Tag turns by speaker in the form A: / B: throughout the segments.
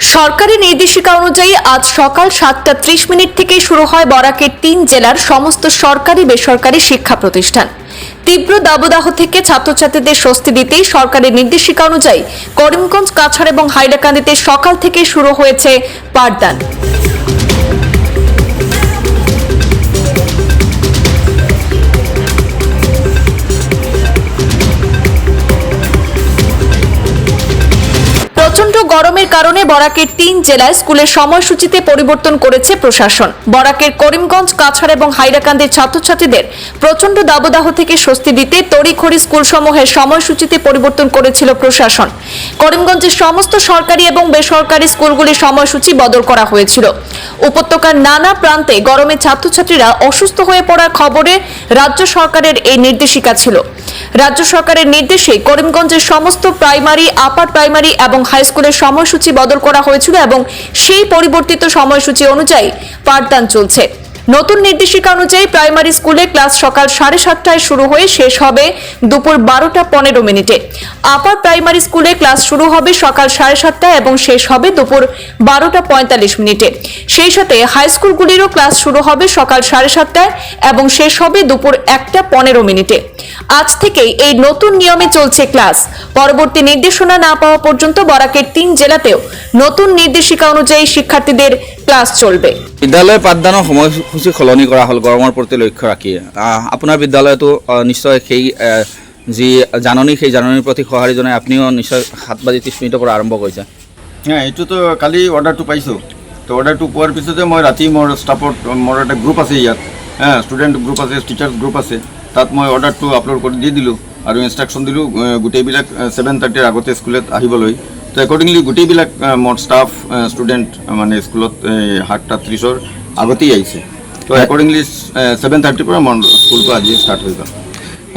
A: সরকারি নির্দেশিকা অনুযায়ী আজ সকাল সাতটা ত্রিশ মিনিট থেকে শুরু হয় বরাকের তিন জেলার সমস্ত সরকারি বেসরকারি শিক্ষা প্রতিষ্ঠান। তীব্র দাবদাহ থেকে ছাত্রছাত্রীদের স্বস্তি দিতে সরকারের নির্দেশিকা অনুযায়ী করিমগঞ্জ, কাছাড় এবং হাইলাকান্দিতে সকাল থেকে শুরু হয়েছে পাঠদান। গরমের কারণে বরাকের তিন জেলায় স্কুলের সময়সূচিতে পরিবর্তন করেছে প্রশাসন। বরাকের করিমগঞ্জ, কাছাড় এবং হাইলাকান্দির ছাত্রছাত্রীদের প্রচণ্ড দাবদাহ থেকে স্বস্তি দিতে তড়িঘড়ি স্কুলসমূহের সময়সূচিতে পরিবর্তন করেছিল প্রশাসন। করিমগঞ্জের সমস্ত সরকারি এবং বেসরকারি স্কুলগুলির সময়সূচি বদল করা হয়েছিল। উপত্যকার নানা প্রান্তে গরমে ছাত্রছাত্রীরা অসুস্থ হয়ে পড়ার খবরে রাজ্য সরকারের এই নির্দেশিকা ছিল। রাজ্য সরকারের নির্দেশে করিমগঞ্জের সমস্ত প্রাইমারি, আপার প্রাইমারি এবং হাই স্কুলের সময়সূচি বদল করা হয়েছিল এবং সেই পরিবর্তিত সময়সূচি অনুযায়ী পাঠদান চলছে। নতুন নির্দেশিকা অনুযায়ী প্রাইমারি স্কুলে ক্লাস সকাল সাড়ে সাতটায় শুরু হয়ে শেষ হবে দুপুর বারোটা পনেরো মিনিটে। আপার প্রাইমারি স্কুলে ক্লাস শুরু হবে সকাল সাড়ে সাতটায় এবং শেষ হবে দুপুর বারোটা পঁয়তাল্লিশ মিনিটে। সেই সাথে হাই স্কুলগুলিরও ক্লাস শুরু হবে সকাল সাড়ে সাতটায় এবং শেষ হবে দুপুর একটা পনেরো মিনিটে। আজ থেকেই এই নতুন নিয়মে চলছে ক্লাস। পরবর্তী নির্দেশনা না পাওয়া পর্যন্ত বরাকের তিন জেলাতেও নতুন নির্দেশিকা অনুযায়ী শিক্ষার্থীদের ক্লাস চলবে।
B: বিদ্যালয় পাঠদানৰ সময়সূচী সলনি কৰা হ'ল গৰমৰ প্ৰতি লক্ষ্য ৰাখি। আপোনাৰ বিদ্যালয়তো নিশ্চয় সেই যি জাননী সেই জাননীৰ প্ৰতি সঁহাৰি জনাই আপুনিও নিশ্চয় সাত বাজি ত্ৰিছ মিনিটৰ পৰা আৰম্ভ কৰিছে।
C: হ্যাঁ এইটোতো কালি অৰ্ডাৰটো পাইছোঁ। তো অৰ্ডাৰটো পোৱাৰ পিছতে মই ৰাতি মোৰ ষ্টাফত মোৰ এটা গ্ৰুপ আছে ইয়াত। হ্যাঁ ষ্টুডেণ্ট গ্ৰুপ আছে টিচাৰ্ছ গ্ৰুপ আছে। তাত মই অৰ্ডাৰটো আপলোড কৰি দি দিলোঁ আৰু ইনষ্ট্ৰাকশ্যন দিলোঁ গোটেইবিলাক ছেভেন থাৰ্টিৰ আগতে স্কুলত আহিবলৈ। তো একৰ্ডিংলি গোটেইবিলাক মোৰ ষ্টাফ ষ্টুডেণ্ট মানে স্কুলত সাতটা ত্ৰিছৰ আগতেই আহিছে। তো একৰ্ডিংলি ছেভেন থাৰ্টিৰ পৰা মোৰ স্কুলটো আজি ষ্টাৰ্ট হৈ গ'ল।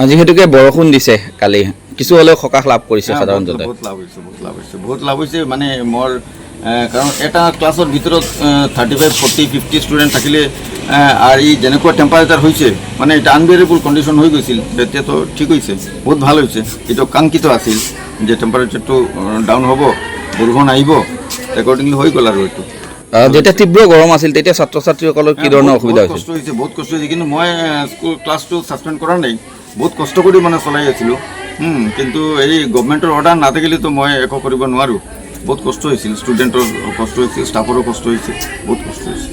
B: যিহেতুকে বৰষুণ দিছে কালি। কিছু হ'লেও সকাহ লাভ কৰিছে সাধাৰণ
C: বহুত-
B: জনতাই।
C: বহুত লাভ হৈছে বহুত লাভ হৈছে বহুত লাভ হৈছে। মানে মোৰ কাৰণ এটা ক্লাছৰ ভিতৰত thirty five forty fifty student থাকিলে আৰু ই যেনেকুৱা টেম্পাৰেচাৰ হৈছে মানে এটা আনবেৰেবল কণ্ডিশ্যন হৈ গৈছিল তেতিয়াতো ঠিক হৈছে বহুত ভালো হৈছে। এইটো কাংকিত আছিল। যে টেম্পাৰেচাৰটো ডাউন হ'ব বৰষুণ আহিব একৰ্ডিংলি হৈ গ'ল আৰু এইটো।
B: যেতিয়া তীব্ৰ গৰম আছিল তেতিয়া ছাত্ৰ ছাত্ৰীসকলৰ কি ধৰণৰ অসুবিধা হৈছিল?
C: কষ্ট হৈছে বহুত কষ্ট হৈছে কিন্তু মই স্কুল ক্লাছটো ছাছপেণ্ড কৰা নাই। বহুত কষ্ট কৰি মানে চলাই আছিলোঁ। কিন্তু এই গভমেণ্টৰ অৰ্ডাৰ নাথাকিলেতো মই একো কৰিব নোৱাৰোঁ। বহুত কষ্ট হৈছিল ষ্টুডেণ্টৰ কষ্ট হৈছিল ষ্টাফৰো কষ্ট হৈছে বহুত কষ্ট হৈছে